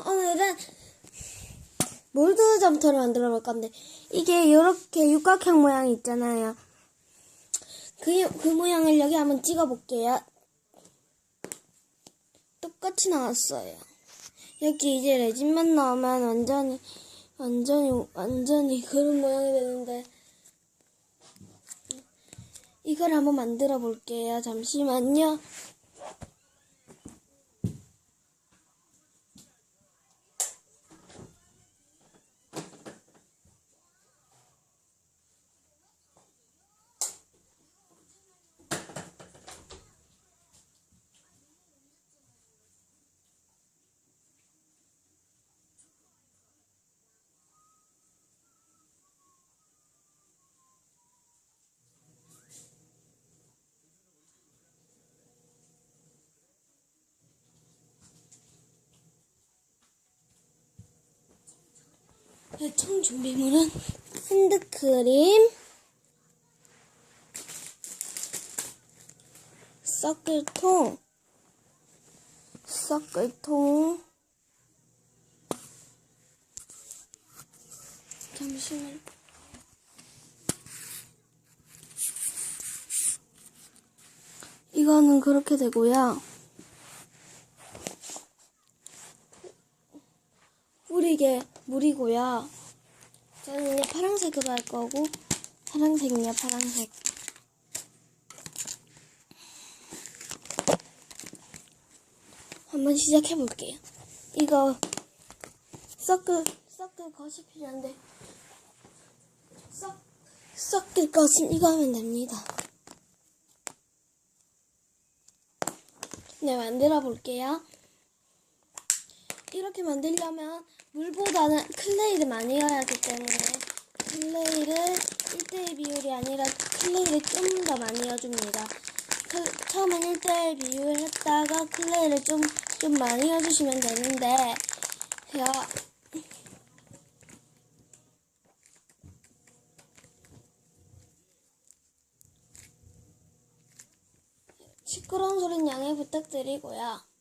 오늘은 몰드 점토를 만들어 볼 건데 이게 이렇게 육각형 모양이 있잖아요. 그, 그 모양을 여기 한번 찍어 볼게요. 똑같이 나왔어요. 여기 이제 레진만 나오면 완전히 완전히 완전히 그런 모양이 되는데 이걸 한번 만들어 볼게요. 잠시만요. 총 준비물은 핸드크림, 섞을통, 섞을통, 잠시만. 이거는 그렇게 되고요. 뿌리게 물이고요. 저는 이제 파란색으로 할 거고 파란색이야 파란색. 한번 시작해 볼게요. 이거 섞을 섞을 것이 필요한데 섞 섞을 것은 이거 하면 됩니다. 네 만들어 볼게요. 이렇게 만들려면 물보다는 클레이를 많이 넣어야 하기 때문에 클레이를 1대1 비율이 아니라 클레이를 좀 더 많이 넣어줍니다. 클- 처음엔 1대1 비율 했다가 클레이를 좀, 좀 많이 넣어주시면 되는데 제가 시끄러운 소리는 양해 부탁드리고요.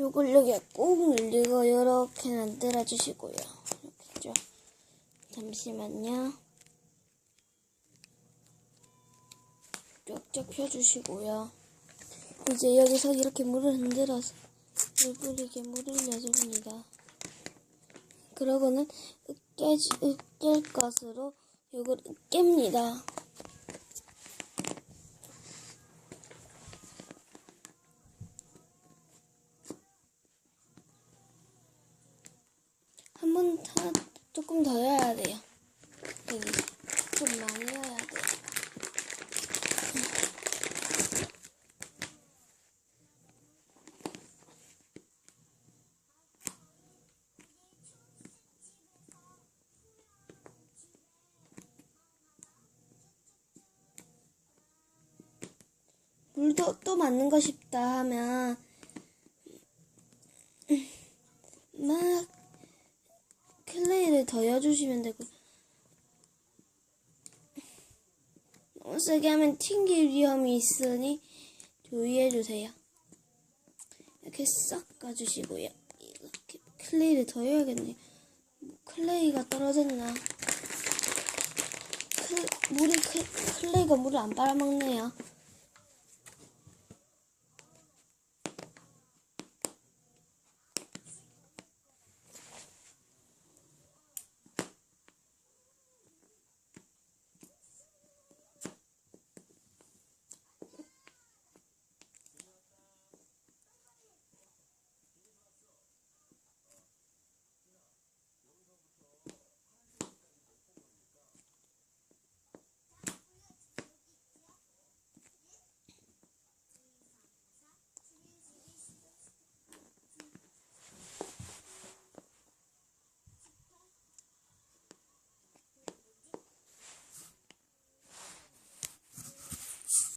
요걸 여기 꾹 눌리고 이렇게 만들어 주시고요. 이렇게죠. 잠시만요. 쭉쭉 펴주시고요. 이제 여기서 이렇게 물을 흔들어서 물 뿌리게 물을 내줍니다. 그러고는 으깨, 으깰 것으로 이걸 으깹니다. 한 번 더, 조금 더 해야 돼요. 좀 많이 해야 돼요. 물도 또 맞는 거 싶다 하면 막 클레이를 더 넣어주시면 되고 너무 세게 하면 튕길 위험이 있으니 주의해주세요. 이렇게 섞어주시고요. 이렇게 클레이를 더 넣어야겠네요. 클레이가 떨어졌나? 클, 물이 클, 클레이가 물을 안 빨아먹네요.